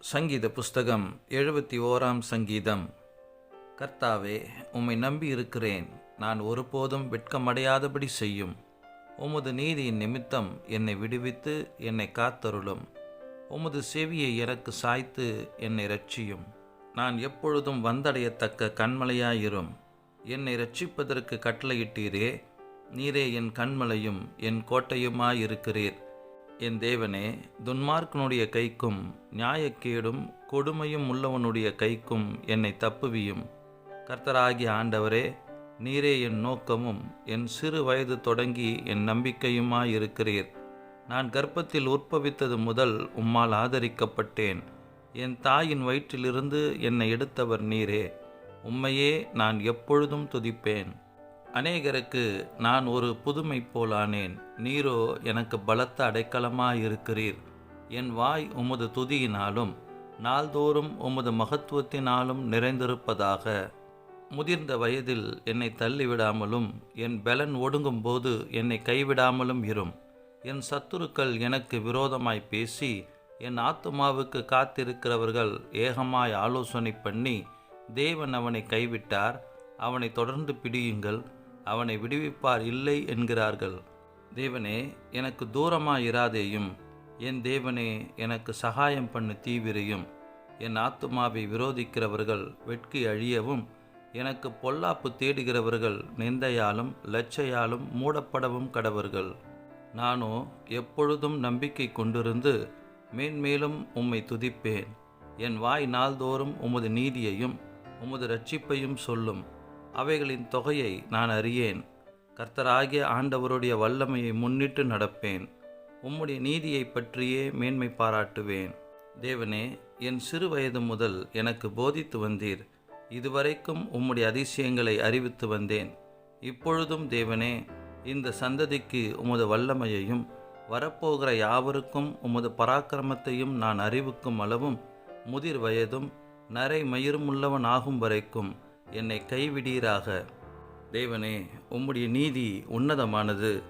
சங்கீத புஸ்தகம் எழுபத்தி ஓராம் சங்கீதம். கர்த்தாவே உம்மை நம்பி இருக்கிறேன். நான் ஒருபோதும் வெட்கமடையாதபடி செய்யும். உமது நீதியின் நிமித்தம் என்னை விடுவித்து என்னை காத்தருளும். உமது செவியை எனக்கு சாய்த்து என்னை ரட்சியும் நான் எப்பொழுதும் வந்தடையத்தக்க கண்மலையாயிரும் என்னை ரட்சிப்பதற்கு கட்டளையிட்டீரே. நீரே என் கண்மலையும் என் கோட்டையுமாயிருக்கிறீர். என் தேவனே துன்மார்க்கனுடைய கைக்கும் நியாயக்கேடும் கொடுமையும் உள்ளவனுடைய கைக்கும் என்னை தப்புவியும். கர்த்தராகிய ஆண்டவரே நீரே என் நோக்கமும் என் சிறு வயது தொடங்கி என் நம்பிக்கையுமாயிருக்கிறீர். நான் கர்ப்பத்தில் உற்பவித்தது முதல் உம்மால் ஆதரிக்கப்பட்டேன். என் தாயின் வயிற்றிலிருந்து என்னை எடுத்தவர் நீரே. உம்மையே நான் எப்பொழுதும் துதிப்பேன். அநேகருக்கு நான் ஒரு புதுமை போலானேன். நீரோ எனக்கு பலத்த அடைக்கலமாயிருக்கிறீர். என் வாய் உமது துதியினாலும் நாள்தோறும் உமது மகத்துவத்தினாலும் நிறைந்திருப்பதாக. முதிர்ந்த வயதில் என்னை தள்ளிவிடாமலும் என் பலன் ஒடுங்கும்போது என்னை கைவிடாமலும் இரும். என் சத்துருக்கள் எனக்கு விரோதமாய் பேசி என் ஆத்துமாவுக்கு காத்திருக்கிறவர்கள் ஏகமாய் ஆலோசனை பண்ணி தேவன் அவனை கைவிட்டார். அவனை தொடர்ந்து பிடியுங்கள். அவனை விடுவிப்பார் இல்லை என்கிறார்கள். தேவனே எனக்கு தூரமாக இராதேயும் என் தேவனே எனக்கு சகாயம் பண்ணு தீவிரையும். என் ஆத்துமாவை விரோதிக்கிறவர்கள் வெட்கி அழியவும் எனக்கு பொல்லாப்பு தேடுகிறவர்கள் நிந்தையாலும் லட்சையாலும் மூடப்படவும் கடவர்கள். நானோ எப்பொழுதும் நம்பிக்கை கொண்டிருந்து மேன்மேலும் உம்மை துதிப்பேன். என் வாய் நாள்தோறும் உமது நீதியையும் உமது ரட்சிப்பையும் சொல்லும். அவைகளின் தொகையை நான் அறியேன். கர்த்தராகிய ஆண்டவருடைய வல்லமையை முன்னிட்டு நடப்பேன். உம்முடைய நீதியை பற்றியே மேன்மை பாராட்டுவேன். தேவனே என் சிறு வயது முதல் எனக்கு போதித்து வந்தீர். இதுவரைக்கும் உம்முடைய அதிசயங்களை அறிவித்து வந்தேன். இப்பொழுதும் தேவனே இந்த சந்ததிக்கு உமது வல்லமையையும் வரப்போகிற யாவருக்கும் உமது பராக்கிரமத்தையும் நான் அறிவிக்கும் அளவும் முதிர் வயதும் நரை மயிருமுள்ளவன் ஆகும் வரைக்கும் என்னை கைவிடீராக. தேவனே உம்முடைய நீதி உன்னதமானது.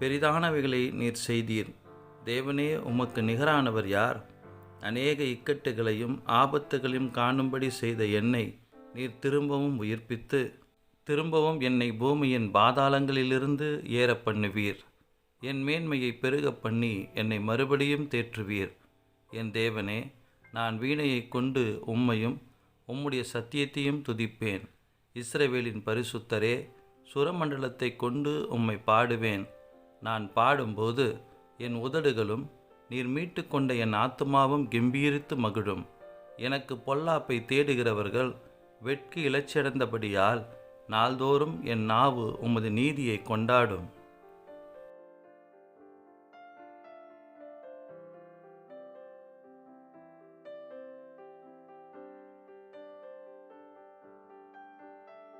பெரிதானவைகளை நீர் செய்தீர். தேவனே உமக்கு நிகரானவர் யார்? அநேக இக்கட்டுகளையும் ஆபத்துகளையும் காணும்படி செய்த என்னை நீர் திரும்பவும் உயிர்ப்பித்து திரும்பவும் என்னை பூமியின் பாதாளங்களிலிருந்து ஏற பண்ணுவீர். என் மேன்மையை பெருக பண்ணி என்னை மறுபடியும் தேற்றுவீர். என் தேவனே நான் வீணையை கொண்டு உம்மையும் உம்முடைய சத்தியத்தையும் துதிப்பேன். இஸ்ரவேலின் பரிசுத்தரே சுரமண்டலத்தை கொண்டு உம்மை பாடுவேன். நான் பாடும்போது என் உதடுகளும் நீர் மீட்டு கொண்ட என் ஆத்துமாவும் கெம்பீரித்து மகிழும். எனக்கு பொல்லாப்பை தேடுகிறவர்கள் வெட்கி இலச்சடைந்தபடியால் நாள்தோறும் என் நாவு உமது நீதியை கொண்டாடும்.